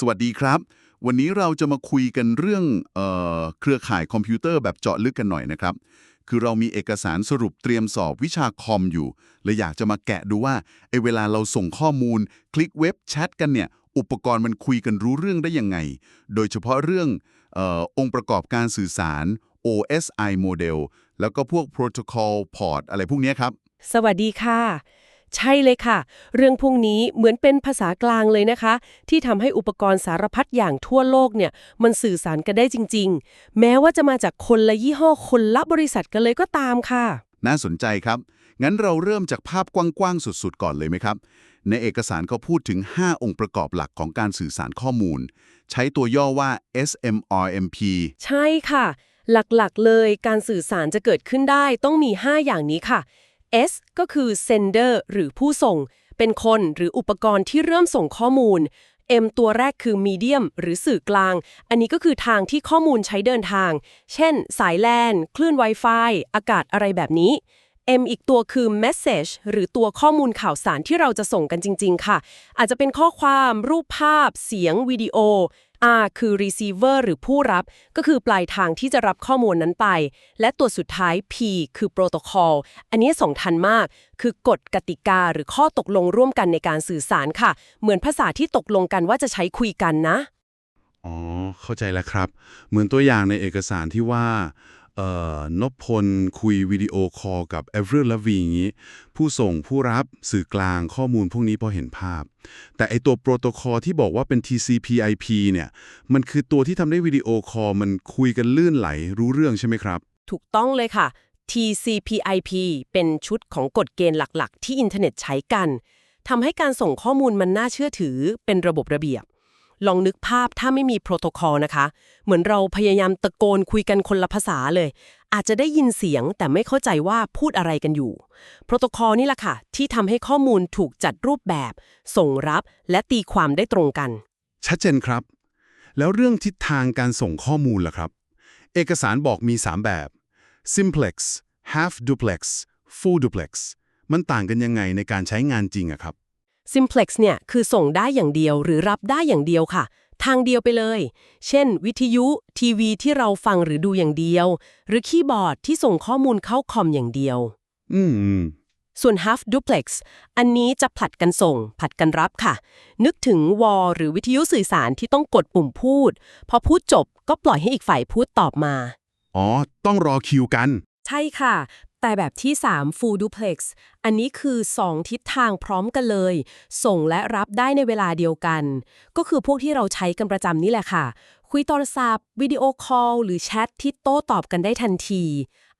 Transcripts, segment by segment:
สวัสดีครับ วันนี้เราจะมาคุยกันเรื่องเออเครือข่ายคอมพิวเตอร์แบบเจาะลึกกันหน่อยนะครับ คือเรามีเอกสารสรุปเตรียมสอบวิชาคอมอยู่เลยอยากจะมาแกะดูว่าไอ้เวลาเราส่งข้อมูล คลิกเว็บแชทกันเนี่ย อุปกรณ์มันคุยกันรู้เรื่องได้ยังไง โดยเฉพาะเรื่องออองค์ประกอบการสื่อสาร OSI โมเดลแล้วก็พวก Protocol Port อะไรพวกนี้ครับ สวัสดีค่ะ ใช่เลยค่ะ เรื่องพวกนี้เหมือนเป็นภาษากลางเลยนะคะ ที่ทำให้อุปกรณ์สารพัดอย่างทั่วโลกเนี่ยมันสื่อสารกันได้จริง ๆ แม้ว่าจะมาจากคนละยี่ห้อคนละบริษัทกันเลยก็ตามค่ะ น่าสนใจครับ งั้นเราเริ่มจากภาพกว้างๆสุดๆ ก่อนเลยไหมครับ ในเอกสารเขาพูดถึง 5 องค์ประกอบหลักของการสื่อสารข้อมูล ใช้ตัวย่อว่า SMRMP ใช่ค่ะ หลักๆ เลยการสื่อสารจะเกิดขึ้นได้ต้องมี 5 อย่างนี้ค่ะ S ก็คือ sender หรือผู้ส่ง เป็นคนหรืออุปกรณ์ที่เริ่มส่งข้อมูล M ตัวแรกคือ medium หรือสื่อกลาง อันนี้ก็คือทางที่ข้อมูลใช้เดินทาง เช่น สายแลนคลื่น Wi-Fi อากาศอะไรแบบนี้ M อีกตัวคือ message หรือตัวข้อมูลข่าวสารที่เราจะส่งกันจริง ๆ ค่ะ อาจจะเป็นข้อความ รูปภาพ เสียง วิดีโอ R คือ receiver หรือผู้รับ ก็คือปลายทางที่จะรับข้อมูลนั้นไป และตัวสุดท้าย P คือ protocol อันนี้สำคัญมาก คือกฎกติกาหรือข้อตกลงร่วมกันในการสื่อสารค่ะ เหมือนภาษาที่ตกลงกันว่าจะใช้คุยกันนะ อ๋อ เข้าใจแล้วครับ เหมือนตัวอย่างในเอกสารที่ว่า เอ่อนพพลคุยวิดีโอคอลกับเอเวอร์ลวีอย่างนี้ ผู้ส่งผู้รับสื่อกลางข้อมูลพวกนี้พอเห็นภาพ แต่ไอตัวโปรโตคอลที่บอกว่าเป็น TCP/IP เนี่ย มันคือตัวที่ทำให้วิดีโอคอลมันคุยกันลื่นไหลรู้เรื่องใช่ไหมครับ ถูกต้องเลยค่ะ TCP/IP เป็นชุดของกฎเกณฑ์หลักๆ ที่อินเทอร์เน็ตใช้กันทำให้การส่งข้อมูลมันน่าเชื่อถือเป็นระบบระเบียบ ลองนึกภาพถ้าไม่มีโปรโตคอลนะคะ เหมือนเราพยายามตะโกนคุยกันคนละภาษาเลย อาจจะได้ยินเสียงแต่ไม่เข้าใจว่าพูดอะไรกันอยู่ โปรโตคอลนี่แหละค่ะ ที่ทำให้ข้อมูลถูกจัดรูปแบบ ส่งรับและตีความได้ตรงกัน ชัดเจนครับ แล้วเรื่องทิศทางการส่งข้อมูลล่ะครับ เอกสารบอกมี 3 แบบ simplex half duplex full duplex มันต่างกันยังไงในการใช้งานจริงอะครับ Simplex เนี่ยคือส่งได้อย่างเดียวหรือรับได้อย่างเดียวค่ะ ทางเดียวไปเลย เช่น วิทยุ ทีวีที่เราฟังหรือดูอย่างเดียว หรือคีย์บอร์ดที่ส่งข้อมูลเข้าคอมอย่างเดียว อืมอืมส่วน half duplex อันนี้จะผลัดกันส่ง ผลัดกันรับค่ะ นึกถึงวอลหรือวิทยุสื่อสารที่ต้องกดปุ่มพูด พอพูดจบก็ปล่อยให้อีกฝ่ายพูดตอบมา อ๋อ ต้องรอคิวกัน ใช่ค่ะ แต่แบบที่ 3 full duplex อันนี้คือ 2 ทิศทางพร้อมกันเลย ส่งและรับได้ในเวลาเดียวกัน ก็คือพวกที่เราใช้กันประจำนี่แหละค่ะ คุยโทรศัพท์วิดีโอคอลหรือแชทที่โต้ตอบกันได้ทันที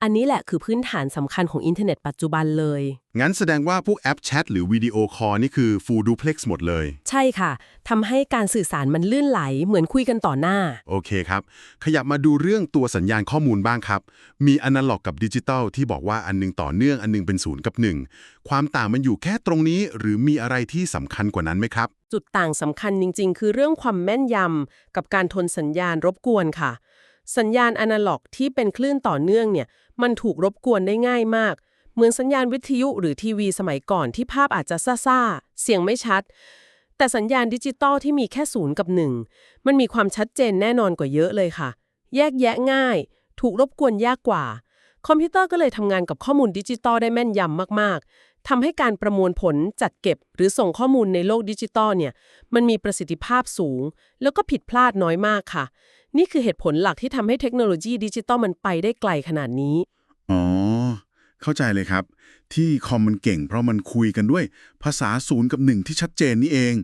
อันนี้แหละคือพื้นฐานสำคัญของอินเทอร์เน็ตปัจจุบันเลย งั้นแสดงว่าพวกแอปแชทหรือวิดีโอคอลนี่คือ full duplex หมดเลย ใช่ค่ะทำให้การสื่อสารมันลื่นไหลเหมือนคุยกันต่อหน้า โอเคครับ ขยับมาดูเรื่องตัวสัญญาณข้อมูลบ้างครับ มีอนาล็อกกับดิจิตอลที่บอกว่าอันหนึงต่อเนื่องอันหนึงเป็นศูนย์กับหนึ่งความต่างมันอยู่แค่ตรงนี้ หรือมีอะไรที่สำคัญกว่านั้นไหมครับ จุดต่างสำคัญจริง ๆ คือเรื่องความแม่นยำกับการทนสัญญาณรบกวนค่ะ สัญญาณอนาล็อกที่เป็นคลื่นต่อเนื่องเนี่ย มันถูกรบกวนได้ง่ายมาก เหมือนสัญญาณวิทยุหรือทีวีสมัยก่อนที่ภาพอาจจะซ่าๆ เสียงไม่ชัด แต่สัญญาณดิจิตอลที่มีแค่ศูนย์กับหนึ่งมันมีความชัดเจนแน่นอนกว่าเยอะเลยค่ะ แยกแยะง่าย ถูกรบกวนยากกว่า คอมพิวเตอร์ก็เลยทำงานกับข้อมูลดิจิตอลได้แม่นยำมากๆทำให้การประมวลผลจัดเก็บ หรือส่งข้อมูลในโลกดิจิตอลเนี่ย มันมีประสิทธิภาพสูง แล้วก็ผิดพลาดน้อยมากค่ะ นี่คือเหตุผลหลักที่ทำให้เทคโนโลยีดิจิตอลมันไปได้ไกลขนาดนี้ อ๋อ เข้าใจเลยครับ ที่คอมมันเก่งเพราะมันคุยกันด้วย ภาษาศูนย์กับหนึ่งที่ชัดเจนนี่เอง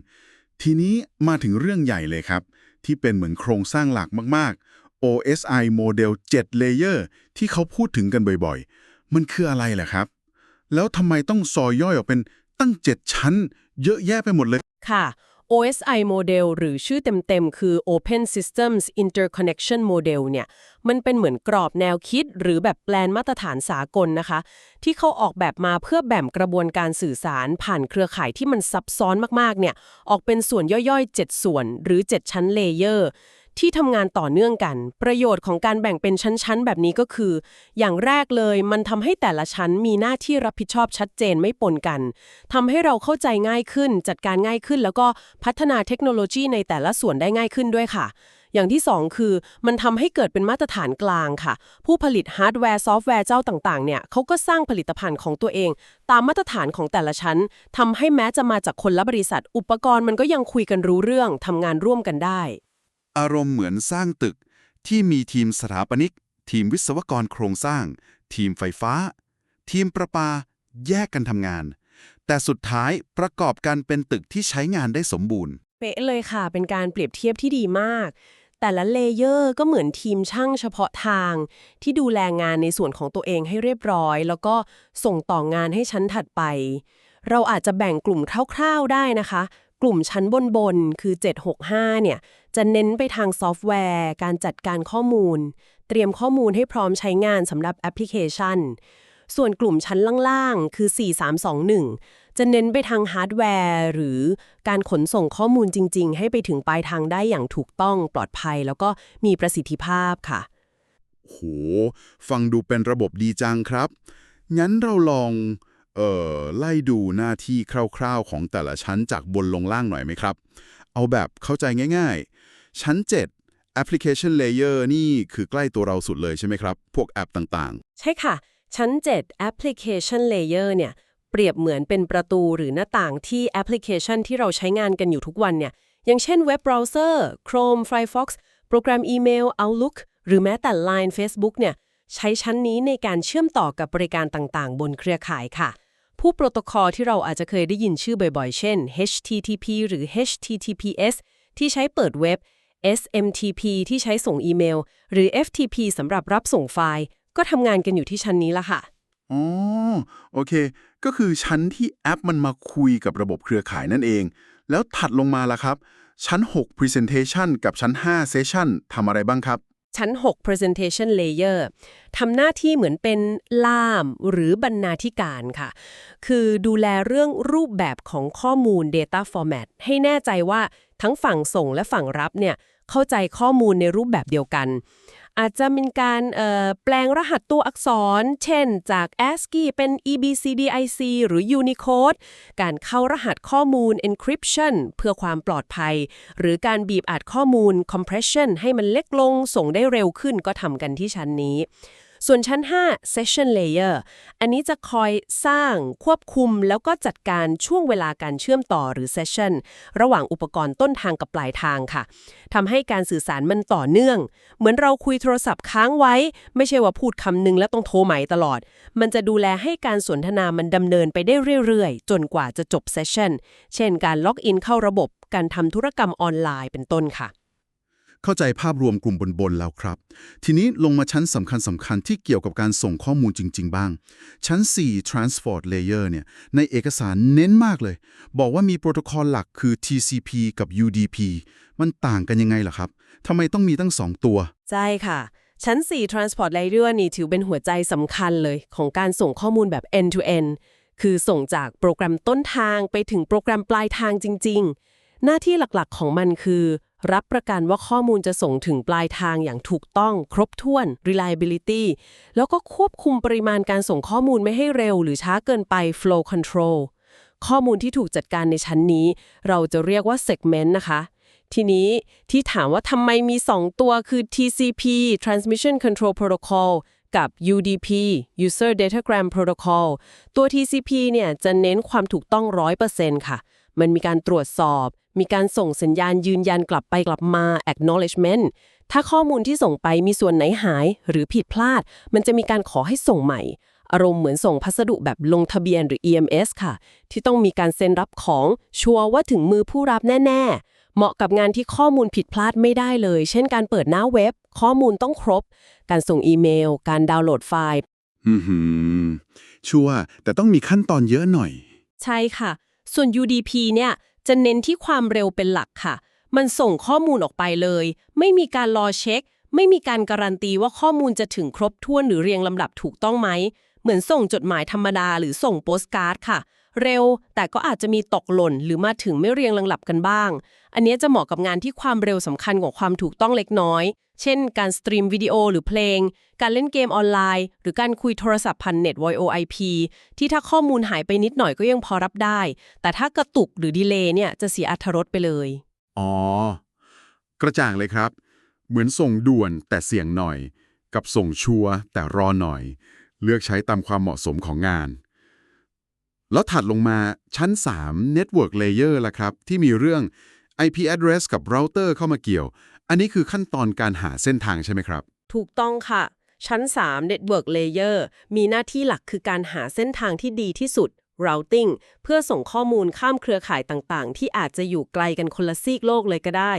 ทีนี้มาถึงเรื่องใหญ่เลยครับ ที่เป็นเหมือนโครงสร้างหลักมาก ๆ OSI โมเดล7 Layer ที่เขาพูดถึงกันบ่อยๆ มันคืออะไรล่ะครับ แล้วทำไมต้องซอยย่อยออกเป็นตั้ง 7 ชั้น เยอะแยะไปหมดเลยค่ะ OSI Model หรือชื่อเต็มๆ คือ Open Systems Interconnection Model เนี่ย มันเป็นเหมือนกรอบแนวคิดหรือแบบแปลนมาตรฐานสากลนะคะ ที่เขาออกแบบมาเพื่อแบ่งกระบวนการสื่อสารผ่านเครือข่ายที่มันซับซ้อนมากๆ เนี่ย ออกเป็นส่วนย่อยๆ 7 ส่วนหรือ 7 ชั้นเลเยอร์ ที่ทำงานต่อเนื่องกัน ประโยชน์ของการแบ่งเป็นชั้นๆ แบบนี้ก็คือ อย่างแรกเลยมันทำให้แต่ละชั้นมีหน้าที่รับผิดชอบชัดเจนไม่ปนกันทำให้เราเข้าใจง่ายขึ้น จัดการง่ายขึ้น แล้วก็พัฒนาเทคโนโลยีในแต่ละส่วนได้ง่ายขึ้นด้วยค่ะอย่างที่ 2 คือ มันทำให้เกิดเป็นมาตรฐานกลางค่ะ ผู้ผลิตฮาร์ดแวร์ซอฟต์แวร์เจ้าต่างๆ เนี่ยเขาก็สร้างผลิตภัณฑ์ของตัวเอง ตามมาตรฐานของแต่ละชั้นทำให้แม้จะมาจากคนละบริษัท อุปกรณ์มันก็ยังคุยกันรู้เรื่องทำงานร่วมกันได้ อารมณ์เหมือนสร้างตึกที่มีทีมสถาปนิก ทีมวิศวกรโครงสร้าง ทีมไฟฟ้า ทีมประปา แยกกันทำงาน แต่สุดท้ายประกอบกันเป็นตึกที่ใช้งานได้สมบูรณ์ เป๊ะเลยค่ะ เป็นการเปรียบเทียบที่ดีมาก แต่ละเลเยอร์ก็เหมือนทีมช่างเฉพาะทาง ที่ดูแลงานในส่วนของตัวเองให้เรียบร้อย แล้วก็ส่งต่องานให้ชั้นถัดไป เราอาจจะแบ่งกลุ่มคร่าวๆได้นะคะ กลุ่มชั้นบนๆคือ 765 เนี่ย จะเน้นไปทางซอฟต์แวร์ การจัดการข้อมูล เตรียมข้อมูลให้พร้อมใช้งานสำหรับแอปพลิเคชัน ส่วนกลุ่มชั้นล่างๆ คือ 4321 จะเน้นไปทางฮาร์ดแวร์ หรือการขนส่งข้อมูลจริง ๆ ให้ไปถึงปลายทางได้อย่างถูกต้องปลอดภัย แล้วก็มีประสิทธิภาพค่ะ โห ฟังดูเป็นระบบดีจังครับ งั้นเราลองเอ่อไล่ดูหน้าที่คร่าว ๆ ของแต่ละชั้นจากบนลงล่างหน่อยไหมครับ เอาแบบเข้าใจง่ายๆ ชั้น 7 Application Layer นี่คือใกล้ตัวเราสุดเลยใช่ไหมครับ พวกแอปต่างๆ ใช่ค่ะ ชั้น 7 Application Layer เนี่ยเปรียบเหมือนเป็นประตูหรือหน้าต่างที่แอปพลิเคชันที่เราใช้งานกันอยู่ทุกวันเนี่ยอย่างเช่นเว็บเบราว์เซอร์ Chrome Firefox โปรแกรมอีเมล Outlook หรือแม้แต่ Line Facebook เนี่ยใช้ชั้นนี้ในการเชื่อมต่อกับบริการต่างๆ บนเครือข่ายค่ะ ผู้โปรโตคอลที่เราอาจจะเคยได้ยินชื่อบ่อยๆ เช่น HTTP หรือ HTTPS ที่ใช้เปิดเว็บ SMTP ที่ใช้ส่งอีเมล หรือ FTP สำหรับรับส่งไฟล์ ก็ทำงานกันอยู่ที่ชั้นนี้ละค่ะ อ๋อ โอเค ก็คือชั้นที่แอปมันมาคุยกับระบบเครือข่ายนั่นเอง แล้วถัดลงมาล่ะครับ ชั้น 6 Presentation กับชั้น 5 Session ทำอะไรบ้างครับ ชั้น 6 Presentation Layer ทำหน้าที่เหมือนเป็นล่ามหรือบรรณาธิการค่ะ คือดูแลเรื่องรูปแบบของข้อมูล Data Format ให้แน่ใจว่า ทั้งฝั่งส่งและฝั่งรับเนี่ยเข้าใจข้อมูลในรูปแบบเดียวกัน อาจจะเป็นการแปลงรหัสตัวอักษร เช่นจาก ASCII เป็น EBCDIC หรือ Unicode การเข้ารหัสข้อมูล encryption เพื่อความปลอดภัย หรือการบีบอัดข้อมูล compression ให้มันเล็กลงส่งได้เร็วขึ้นก็ทำกันที่ชั้นนี้ ส่วนชั้น 5 session layer อันนี้จะคอยสร้างควบคุมแล้วก็จัดการช่วงเวลาการเชื่อมต่อหรือ session ระหว่างอุปกรณ์ต้นทางกับปลายทางค่ะทำให้การสื่อสารมันต่อเนื่อง เหมือนเราคุยโทรศัพท์ค้างไว้ ไม่ใช่ว่าพูดคำหนึงแล้วต้องโทรใหม่ตลอด มันจะดูแลให้การสนทนามันดำเนินไปได้เรื่อยๆ จนกว่าจะจบ session เช่น การล็อกอินเข้าระบบการทำธุรกรรมออนไลน์เป็นต้นค่ะ เข้าใจภาพรวมกลุ่มบนๆแล้วครับ ทีนี้ลงมาชั้นสำคัญสำคัญที่เกี่ยวกับการส่งข้อมูลจริง ๆ บ้าง ชั้น 4 Transport Layer เนี่ย ในเอกสารเน้นมากเลย บอกว่ามีโปรโตคอลหลักคือ TCP กับ UDP มันต่างกันยังไงล่ะครับทำไมต้องมีตั้ง 2 ตัว ใช่ค่ะ ชั้น 4 Transport Layer นี่ถือเป็นหัวใจสำคัญเลยของการส่งข้อมูลแบบ end to end คือส่งจากโปรแกรมต้นทางไปถึงโปรแกรมปลายทางจริง ๆ หน้าที่หลักๆของมันคือ รับประกันว่าข้อมูลจะส่งถึงปลายทางอย่างถูกต้อง ครบถ้วน reliability แล้วก็ควบคุมปริมาณการส่งข้อมูลไม่ให้เร็ว หรือช้าเกินไป flow control ข้อมูลที่ถูกจัดการในชั้นนี้ เราจะเรียกว่า segment นะคะ ทีนี้ที่ถามว่าทำไมมี 2 ตัวคือ TCP Transmission Control Protocol กับ UDP User Datagram Protocol ตัว TCP เนี่ยจะเน้นความถูกต้อง 100%ค่ะ มันมีการตรวจสอบ มีการส่งสัญญาณยืนยันกลับไปกลับมา acknowledgement ถ้าข้อมูลที่ส่งไปมีส่วนไหนหายหรือผิดพลาด มันจะมีการขอให้ส่งใหม่ อารมณ์เหมือนส่งพัสดุแบบลงทะเบียนหรือ EMS ค่ะ ที่ต้องมีการเซ็นรับของชัวร์ว่าถึงมือผู้รับแน่ ๆเหมาะกับงานที่ข้อมูลผิดพลาดไม่ได้เลย เช่นการเปิดหน้าเว็บ ข้อมูลต้องครบ การส่งอีเมล การดาวน์โหลดไฟล์ อือหือชัวร์แต่ต้องมีขั้นตอนเยอะหน่อย ใช่ค่ะ ส่วน UDP เนี่ยจะเน้นที่ความเร็วเป็นหลักค่ะ มันส่งข้อมูลออกไปเลย ไม่มีการรอเช็ค ไม่มีการการันตีว่าข้อมูลจะถึงครบถ้วนหรือเรียงลำดับถูกต้องไหม เหมือนส่งจดหมายธรรมดาหรือส่งโปสการ์ดค่ะ เร็ว แต่ก็อาจจะมีตกหล่นหรือมาถึงไม่เรียงลำดับกันบ้าง อันนี้จะเหมาะกับงานที่ความเร็วสำคัญกว่าความถูกต้องเล็กน้อย เช่น การสตรีมวิดีโอหรือเพลง การเล่นเกมออนไลน์ หรือการคุยโทรศัพท์ผ่านเน็ต VoIP ที่ถ้าข้อมูลหายไปนิดหน่อยก็ยังพอรับได้ แต่ถ้ากระตุกหรือดีเลย์เนี่ยจะเสียอรรถรสไปเลย อ๋อ กระจ่างเลยครับ เหมือนส่งด่วนแต่เสี่ยงหน่อย กับส่งชัวร์แต่รอหน่อย เลือกใช้ตามความเหมาะสมของงาน แล้วถัดลงมาชั้น 3 Network Layer ล่ะครับ ที่มีเรื่อง IP address กับ router เข้ามาเกี่ยว อันนี้คือขั้นตอนการหาเส้นทางใช่ไหมครับ ถูกต้องค่ะ ชั้น 3 Network Layer มีหน้าที่หลักคือการหาเส้นทางที่ดีที่สุด routing เพื่อส่งข้อมูลข้ามเครือข่ายต่างๆ ที่อาจจะอยู่ไกลกันคนละซีกโลกเลยก็ได้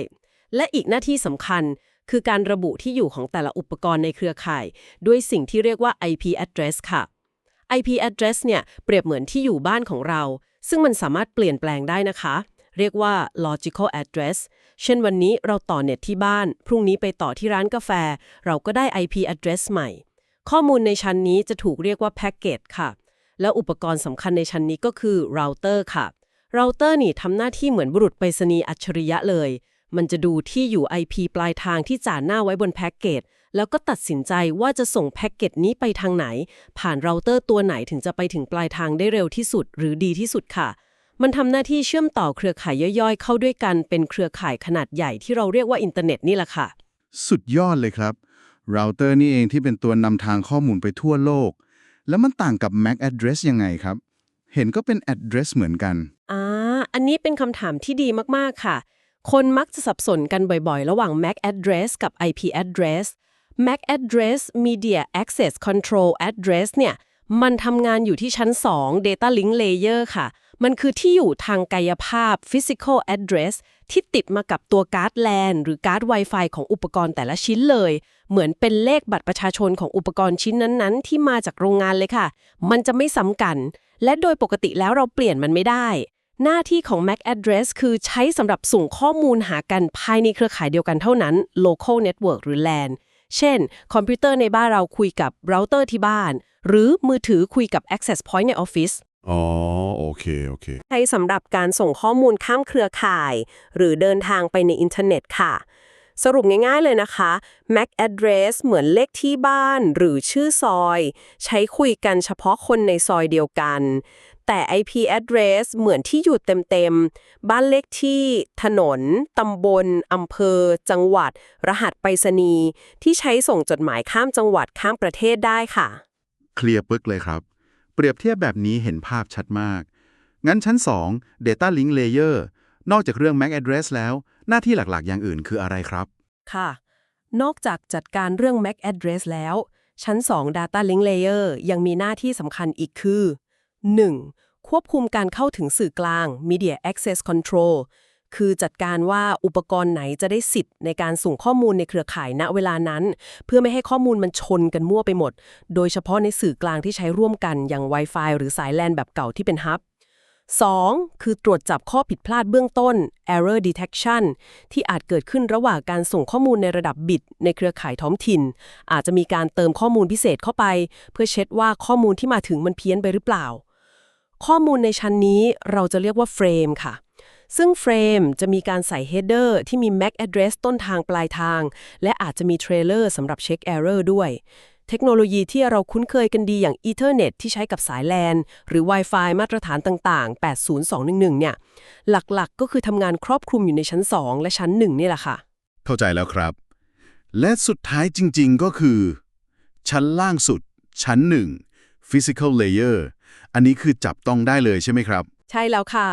และอีกหน้าที่สำคัญคือการระบุที่อยู่ของแต่ละอุปกรณ์ในเครือข่าย ด้วยสิ่งที่เรียกว่า IP address ค่ะ IP address เนี่ยเปรียบเหมือนที่อยู่บ้านของเรา ซึ่งมันสามารถเปลี่ยนแปลงได้นะคะ เรียกว่า logical address เช่นวันนี้เราต่อเน็ตที่บ้าน พรุ่งนี้ไปต่อที่ร้านกาแฟ เราก็ได้ IP address ใหม่ ข้อมูลในชั้นนี้จะถูกเรียกว่า packet ค่ะ แล้วอุปกรณ์สำคัญในชั้นนี้ก็คือ router ค่ะ router นี่ทำหน้าที่เหมือนบุรุษไปรษณีย์อัจฉริยะเลย มันจะดูที่อยู่ IP ปลายทางที่จ่าหน้าไว้บนแพ็กเกจ แล้วก็ตัดสินใจว่าจะส่งแพ็กเกจนี้ไปทางไหน ผ่านเราเตอร์ตัวไหนถึงจะไปถึงปลายทางได้เร็วที่สุดหรือดีที่สุดค่ะ มันทำหน้าที่เชื่อมต่อเครือข่ายย่อยๆ เข้าด้วยกันเป็นเครือข่ายขนาดใหญ่ที่เราเรียกว่าอินเทอร์เน็ตนี่แหละค่ะ สุดยอดเลยครับเราเตอร์นี่เองที่เป็นตัวนำทางข้อมูลไปทั่วโลก แล้วมันต่างกับ MAC address ยังไงครับ เห็นก็เป็น address เหมือนกัน อ่า อันนี้เป็นคำถามที่ดีมาก ๆ ค่ะ คนมักจะสับสนกันบ่อยๆ ระหว่าง MAC address กับ IP address MAC address Media Access Control Address เนี่ยมันทำงานอยู่ที่ชั้น 2 Data Link Layer ค่ะ มันคือที่อยู่ทางกายภาพ Physical Address ที่ติดมากับตัวการ์ด LAN หรือการ์ด Wi-Fi ของอุปกรณ์แต่ละชิ้นเลย เหมือนเป็นเลขบัตรประชาชนของอุปกรณ์ชิ้นนั้นๆ ที่มาจากโรงงานเลยค่ะ มันจะไม่ซ้ำกัน และโดยปกติแล้วเราเปลี่ยนมันไม่ได้ หน้าที่ของ MAC address คือใช้สำหรับส่งข้อมูลหากันภายในเครือข่ายเดียวกันเท่านั้น local network หรือ LAN เช่น คอมพิวเตอร์ในบ้านเราคุยกับเราเตอร์ที่บ้าน หรือมือถือคุยกับ access point ในออฟฟิศอ๋อ โอเค โอเค ใช้สำหรับการส่งข้อมูลข้ามเครือข่าย หรือเดินทางไปในอินเทอร์เน็ตค่ะ สรุปง่ายๆเลยนะคะ MAC address เหมือนเลขที่บ้านหรือชื่อซอย ใช้คุยกันเฉพาะคนในซอยเดียวกัน แต่ IP address เหมือนที่อยู่เต็มๆ บ้านเลขที่ ถนน ตำบล อำเภอ จังหวัด รหัสไปรษณีย์ที่ใช้ส่งจดหมายข้ามจังหวัดข้ามประเทศได้ค่ะ เคลียร์ปึ๊กเลยครับ เปรียบเทียบแบบนี้เห็นภาพชัดมาก งั้นชั้น 2 Data Link Layer นอกจากเรื่อง MAC address แล้ว หน้าที่หลักๆ อย่างอื่นคืออะไรครับ ค่ะ นอกจากจัดการเรื่อง MAC address แล้ว ชั้น 2 Data Link Layer ยังมีหน้าที่สำคัญอีกคือ 1. ควบคุมการเข้าถึงสื่อกลาง Media Access Control คือจัดการว่าอุปกรณ์ไหนจะได้สิทธิ์ในการส่งข้อมูลในเครือข่ายณเวลานั้น เพื่อไม่ให้ข้อมูลมันชนกันมั่วไปหมด โดยเฉพาะในสื่อกลางที่ใช้ร่วมกันอย่าง Wi-Fi หรือสายแลนแบบเก่าที่เป็นฮับ 2. คือตรวจจับข้อผิดพลาดเบื้องต้น error detection ที่อาจเกิดขึ้นระหว่างการส่งข้อมูลในระดับบิต ในเครือข่ายท้องถิ่น อาจจะมีการเติมข้อมูลพิเศษเข้าไป เพื่อเช็ดว่าข้อมูลที่มาถึงมันเพี้ยนไปหรือเปล่า ข้อมูลในชั้นนี้เราจะเรียกว่าเฟรมค่ะ ซึ่งเฟรมจะมีการใส่ header ที่มี MAC address ต้นทางปลายทาง และอาจจะมี trailer สำหรับเช็ค error ด้วย เทคโนโลยีที่เราคุ้นเคยกันดีอย่าง Ethernet ที่ใช้กับสาย LAN หรือ Wi-Fi มาตรฐานต่าง ๆ 80211 เนี่ย หลักๆ ก็คือทำงานครอบคลุมอยู่ในชั้น 2 และชั้น 1 นี่แหละค่ะ เข้าใจแล้วครับ และสุดท้ายจริง ๆ ก็คือ ชั้นล่างสุด ชั้น 1 Physical Layer อันนี้คือจับต้องได้เลยใช่ไหมครับ ใช่แล้วค่ะ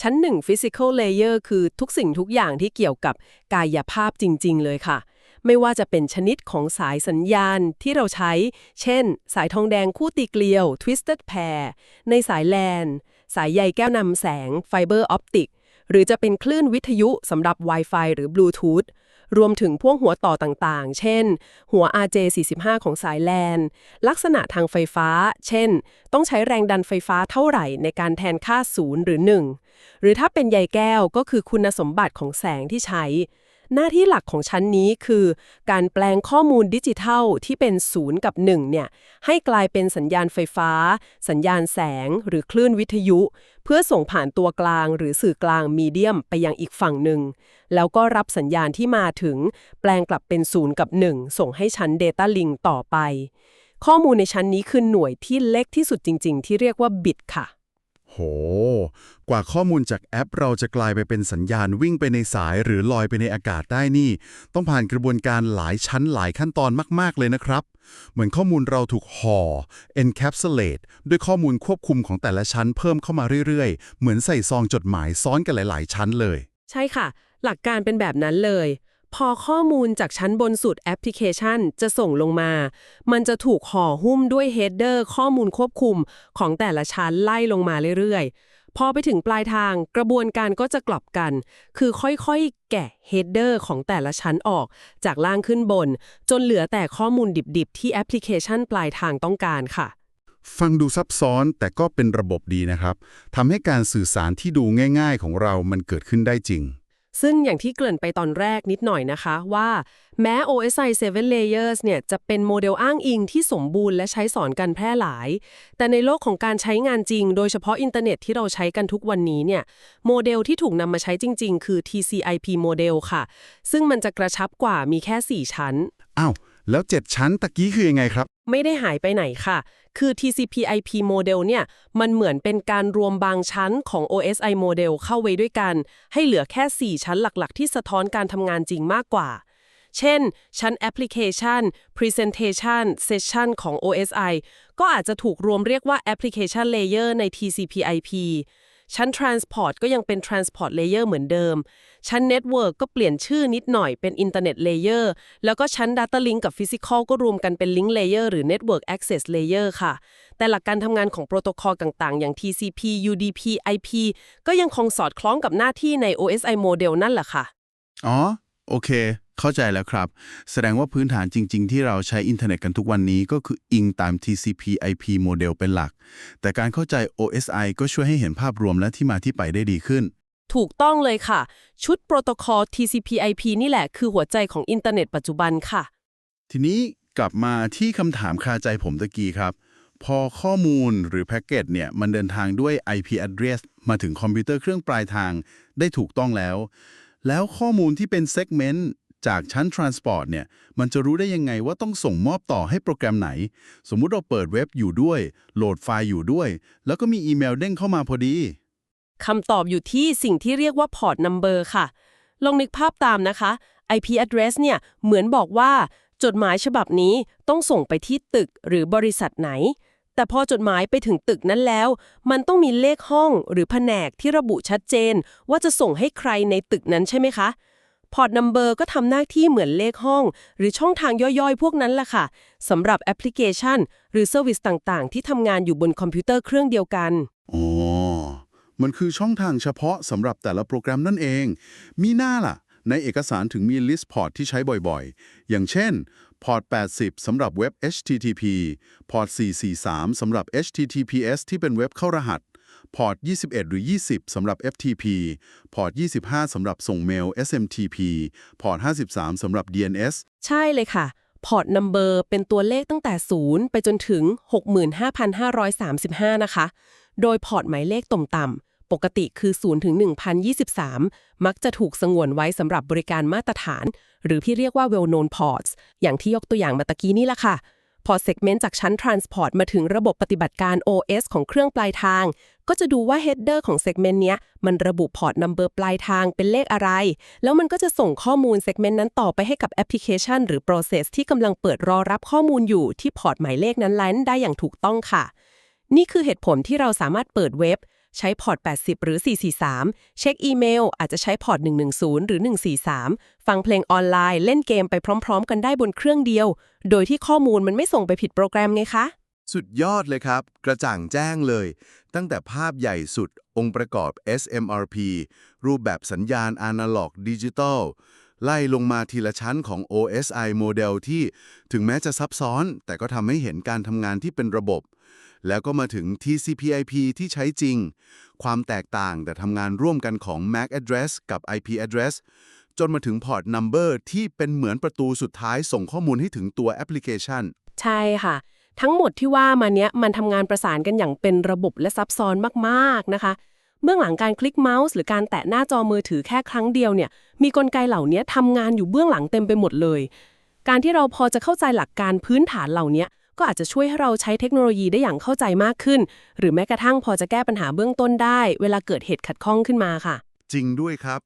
ชั้น 1 Physical Layer คือทุกสิ่งทุกอย่างที่เกี่ยวกับกายภาพจริง ๆ เลยค่ะ ไม่ว่าจะเป็นชนิดของสายสัญญาณที่เราใช้ เช่น สายทองแดงคู่ตีเกลียว Twisted Pair ในสายแลน สายใยแก้วนำแสงไฟเบอร์ออปติกหรือจะเป็นคลื่นวิทยุสำหรับ Wi-Fi หรือ Bluetooth รวมถึงพวกหัวต่อต่างๆ เช่น หัว RJ45 ของสายแลน ลักษณะทางไฟฟ้า เช่น ต้องใช้แรงดันไฟฟ้าเท่าไหร่ในการแทนค่า 0 หรือ 1 หรือถ้าเป็นใยแก้วก็คือคุณสมบัติของแสงที่ใช้ หน้าที่หลักของชั้นนี้คือ การแปลงข้อมูลดิจิทัลที่เป็นศูนย์กับ1เนี่ยให้กลายเป็นสัญญาณไฟฟ้า สัญญาณแสง หรือคลื่นวิทยุ เพื่อส่งผ่านตัวกลางหรือสื่อกลางมีเดียมไปยังอีกฝั่งหนึ่ง แล้วก็รับสัญญาณที่มาถึง แปลงกลับเป็นศูนย์กับ 1 ส่งให้ชั้น Data Link ต่อไป ข้อมูลในชั้นนี้คือหน่วยที่เล็กที่สุดจริง ๆ ที่เรียกว่าบิตค่ะ โห กว่าข้อมูลจากแอปเราจะกลายไปเป็นสัญญาณวิ่งไปในสายหรือลอยไปในอากาศได้นี่ ต้องผ่านกระบวนการหลายชั้นหลายขั้นตอนมาก ๆ เลยนะครับ เหมือนข้อมูลเราถูกห่อ encapsulate ด้วยข้อมูลควบคุมของแต่ละชั้นเพิ่มเข้ามาเรื่อย ๆ เหมือนใส่ซองจดหมายซ้อนกันหลาย ๆ ชั้นเลย ใช่ค่ะ หลักการเป็นแบบนั้นเลย พอข้อมูลจากชั้นบนสุดแอปพลิเคชันจะส่งลงมา มันจะถูกห่อหุ้มด้วยเฮดเดอร์ข้อมูลควบคุมของแต่ละชั้นไล่ลงมาเรื่อยๆ พอไปถึงปลายทางกระบวนการก็จะกลับกัน คือค่อยๆ แกะเฮดเดอร์ของแต่ละชั้นออก จากล่างขึ้นบน จนเหลือแต่ข้อมูลดิบๆ ที่แอปพลิเคชันปลายทางต้องการค่ะ ฟังดูซับซ้อนแต่ก็เป็นระบบดีนะครับทำให้การสื่อสารที่ดูง่าย ๆ ของเรามันเกิดขึ้นได้จริง ซึ่งอย่างที่เกริ่นไปตอนแรกนิดหน่อยนะคะว่า แม้ OSI 7 Layers เนี่ยจะเป็นโมเดลอ้างอิงที่สมบูรณ์และใช้สอนกันแพร่หลาย แต่ในโลกของการใช้งานจริง โดยเฉพาะอินเทอร์เน็ตที่เราใช้กันทุกวันนี้เนี่ยโมเดลที่ถูกนำมาใช้จริง ๆ คือ TCP โมเดลค่ะ ซึ่งมันจะกระชับกว่ามีแค่ 4 ชั้น อ้าว แล้ว 7 ชั้นตะกี้คือยังไงครับ ไม่ได้หายไปไหนค่ะ คือ TCP/IP โมเดลเนี่ย มันเหมือนเป็นการรวมบางชั้นของ OSI โมเดลเข้าไว้ด้วยกัน ให้เหลือแค่ 4 ชั้นหลักๆ ที่สะท้อนการทำงานจริงมากกว่า เช่น ชั้น Application Presentation Session ของ OSI ก็อาจจะถูกรวมเรียกว่า Application Layer ใน TCP/IP ชั้น Transport ก็ยังเป็น Transport Layer เหมือนเดิม ชั้น Network ก็เปลี่ยนชื่อนิดหน่อยเป็น Internet Layer แล้วก็ชั้น Data Link กับ Physical ก็รวมกันเป็น Link Layer หรือ Network Access Layer ค่ะ แต่หลักการทำงานของโปรโตคอลต่างๆ อย่าง TCP UDP IP ก็ยังคงสอดคล้องกับหน้าที่ใน OSI โมเดลนั่นแหละค่ะ อ๋อ โอเค เข้าใจแล้วครับ แสดงว่าพื้นฐานจริง ๆ ที่เราใช้อินเทอร์เน็ตกันทุกวันนี้ก็คืออิงตาม TCP/IP โมเดลเป็นหลัก แต่การเข้าใจ OSI ก็ช่วยให้เห็นภาพรวมและที่มาที่ไปได้ดีขึ้น ถูกต้องเลยค่ะ ชุดโปรโตคอล TCP/IP นี่แหละคือหัวใจของอินเทอร์เน็ตปัจจุบันค่ะ ทีนี้กลับมาที่คำถามคาใจผมตะกี้ครับ พอข้อมูลหรือแพ็กเกจเนี่ยมันเดินทางด้วย IP address มาถึงคอมพิวเตอร์เครื่องปลายทางได้ถูกต้องแล้ว แล้วข้อมูลที่เป็น segment จากชั้น transport เนี่ย มันจะรู้ได้ยังไงว่าต้องส่งมอบต่อให้โปรแกรมไหน สมมุติเราเปิดเว็บอยู่ด้วย โหลดไฟล์อยู่ด้วย แล้วก็มีอีเมลเด้งเข้ามาพอดีคำตอบอยู่ที่สิ่งที่เรียกว่า port number ค่ะ ลองนึกภาพตามนะคะ IP address เนี่ย เหมือนบอกว่า จดหมายฉบับนี้ต้องส่งไปที่ตึกหรือบริษัทไหน แต่พอจดหมายไปถึงตึกนั้นแล้ว มันต้องมีเลขห้องหรือแผนกที่ระบุชัดเจน ว่าจะส่งให้ใครในตึกนั้นใช่ไหมคะ พอร์ตนัมเบอร์ก็ทำหน้าที่เหมือนเลขห้อง หรือช่องทางย่อยๆ พวกนั้นแหละค่ะสำหรับแอปพลิเคชัน หรือเซอร์วิสต่างๆ ที่ทำงานอยู่บนคอมพิวเตอร์เครื่องเดียวกัน อ๋อ มันคือช่องทางเฉพาะสำหรับแต่ละโปรแกรมนั่นเอง มีหน้าล่ะ ในเอกสารถึงมี list port ที่ใช้บ่อยๆ อย่างเช่นพอร์ต 80 สำหรับเว็บ HTTP พอร์ต 443 สำหรับ HTTPS ที่เป็นเว็บเข้ารหัส พอร์ต 21 หรือ 20 สำหรับ FTP พอร์ต 25 สำหรับส่งเมล SMTP พอร์ต 53 สำหรับ DNS ใช่เลยค่ะ พอร์ตนัมเบอร์เป็นตัวเลขตั้งแต่ 0 ไปจนถึง 65,535 นะคะ โดยพอร์ตหมายเลขต่ำๆปกติคือ 0 ถึง 1,023 มักจะถูกสงวนไว้สำหรับบริการมาตรฐาน หรือที่เรียกว่า well known ports อย่างที่ยกตัวอย่างมาตะกี้นี่ละค่ะ พอเซกเมนต์จากชั้น transport มาถึงระบบปฏิบัติการ OS ของเครื่องปลายทาง ก็จะดูว่า header ของเซกเมนต์เนี้ยมันระบุพอร์ต number ปลายทางเป็นเลขอะไร แล้วมันก็จะส่งข้อมูลเซกเมนต์นั้นต่อไปให้กับแอปพลิเคชัน หรือ process ที่กำลังเปิดรอรับข้อมูลอยู่ที่พอร์ตหมายเลขนั้นๆได้อย่างถูกต้องค่ะ นี่คือเหตุผลที่เราสามารถเปิดเว็บ ใช้พอร์ต 80 หรือ 443 เช็คอีเมล อาจจะใช้พอร์ต 110 หรือ 143 ฟังเพลงออนไลน์เล่นเกมไปพร้อม ๆ กันได้บนเครื่องเดียว โดยที่ข้อมูลมันไม่ส่งไปผิดโปรแกรมไงคะ สุดยอดเลยครับ กระจ่างแจ้งเลย ตั้งแต่ภาพใหญ่สุด องค์ประกอบ SMRP รูปแบบสัญญาณอนาล็อกดิจิตอลไล่ลงมาทีละชั้นของ OSI โมเดลที่ถึงแม้จะซับซ้อน แต่ก็ทำให้เห็นการทำงานที่เป็นระบบ แล้วก็มาถึง TCP/IP ที่ใช้จริง ความแตกต่างแต่ทำงานร่วมกันของ MAC address กับ IP address จนมาถึงพอร์ตนัมเบอร์ที่เป็นเหมือนประตูสุดท้ายส่งข้อมูลให้ถึงตัวแอปพลิเคชัน ใช่ค่ะ ทั้งหมดที่ว่ามาเนี้ยมันทำงานประสานกันอย่างเป็นระบบและซับซ้อนมากๆนะคะเบื้องหลังการคลิกเมาส์หรือการแตะหน้าจอมือถือแค่ครั้งเดียวเนี่ย มีกลไกเหล่านี้ทำงานอยู่เบื้องหลังเต็มไปหมดเลย การที่เราพอจะเข้าใจหลักการพื้นฐานเหล่านี้ ก็อาจจะช่วยให้เราใช้เทคโนโลยีได้อย่างเข้าใจมากขึ้น หรือแม้กระทั่งพอจะแก้ปัญหาเบื้องต้นได้ เวลาเกิดเหตุขัดข้องขึ้นมาค่ะ จริงด้วยครับ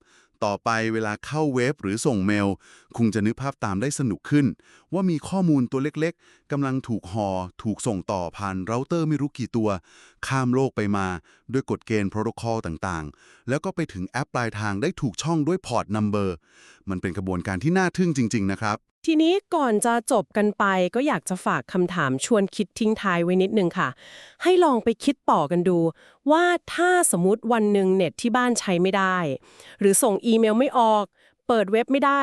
ต่อไปเวลาเข้าเว็บหรือส่งเมล คงจะนึกภาพตามได้สนุกขึ้นว่ามีข้อมูลตัวเล็กๆกำลังถูกหอ่อถูกส่งต่อผ่านเราเตอร์ไม่รู้กี่ตัว ข้ามโลกไปมาด้วยกฎเกณฑ์โปรโตคอลต่างๆ แล้วก็ไปถึงแอปปลายทางได้ถูกช่องด้วยพอร์ตนัมเบอร์มันเป็นกระบวนการที่น่าทึ่งจริง ๆ นะครับ ทีนี้ก่อนจะจบกันไปก็อยากจะฝากคำถามชวนคิดทิ้งท้ายไว้นิดนึงค่ะ ให้ลองไปคิดต่อกันดู ว่าถ้าสมมติวันหนึ่งเน็ตที่บ้านใช้ไม่ได้ หรือส่งอีเมลไม่ออก เปิดเว็บไม่ได้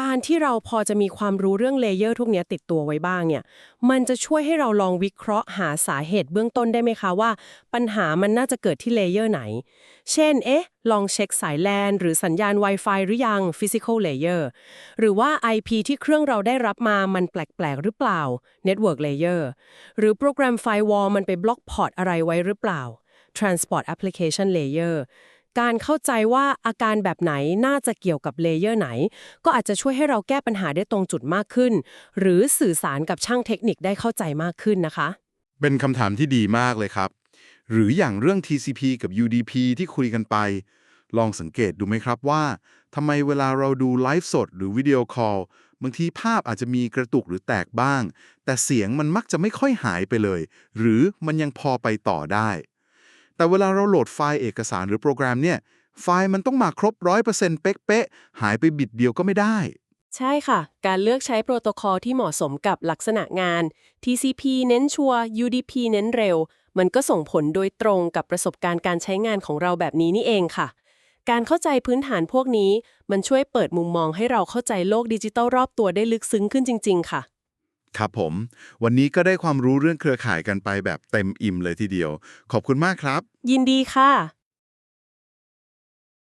การที่เราพอจะมีความรู้เรื่องเลเยอร์ทุกเนี้ยติดตัวไว้บ้างเนี่ย มันจะช่วยให้เราลองวิเคราะห์หาสาเหตุเบื้องต้นได้ไหมคะว่า ปัญหามันน่าจะเกิดที่เลเยอร์ไหน เช่น เอ๊ะ ลองเช็คสายแลนหรือสัญญาณ Wi-Fi หรือยัง Physical Layer หรือว่า IP ที่เครื่องเราได้รับมามันแปลก ๆ หรือเปล่า Network Layer หรือโปรแกรม Firewall มันไปบล็อกพอร์ตอะไรไว้หรือเปล่า Transport Application Layer การเข้าใจว่าอาการแบบไหนน่าจะเกี่ยวกับเลเยอร์ไหน ก็อาจจะช่วยให้เราแก้ปัญหาได้ตรงจุดมากขึ้น หรือสื่อสารกับช่างเทคนิคได้เข้าใจมากขึ้นนะคะ เป็นคำถามที่ดีมากเลยครับ หรืออย่างเรื่อง TCP กับ UDP ที่คุยกันไป ลองสังเกตดูไหมครับว่าทำไมเวลาเราดูไลฟ์สดหรือวิดีโอคอลบางทีภาพอาจจะมีกระตุกหรือแตกบ้าง แต่เสียงมันมักจะไม่ค่อยหายไปเลย หรือมันยังพอไปต่อได้ แต่เวลาเราโหลดไฟล์เอกสารหรือโปรแกรมเนี่ย ไฟล์มันต้องมาครบ100%เป๊ะๆ หายไปบิดเดียวก็ไม่ได้ ใช่ค่ะ การเลือกใช้โปรโตคอลที่เหมาะสมกับลักษณะงาน TCP เน้นชัวร์ UDP เน้นเร็ว มันก็ส่งผลโดยตรงกับประสบการณ์การใช้งานของเราแบบนี้นี่เองค่ะ การเข้าใจพื้นฐานพวกนี้ มันช่วยเปิดมุมมองให้เราเข้าใจโลกดิจิทัลรอบตัวได้ลึกซึ้งขึ้นจริง ๆ ค่ะ ครับผม วันนี้ก็ได้ความรู้เรื่องเครือข่ายกันไปแบบเต็มอิ่มเลยทีเดียว ขอบคุณมากครับ ยินดีค่ะ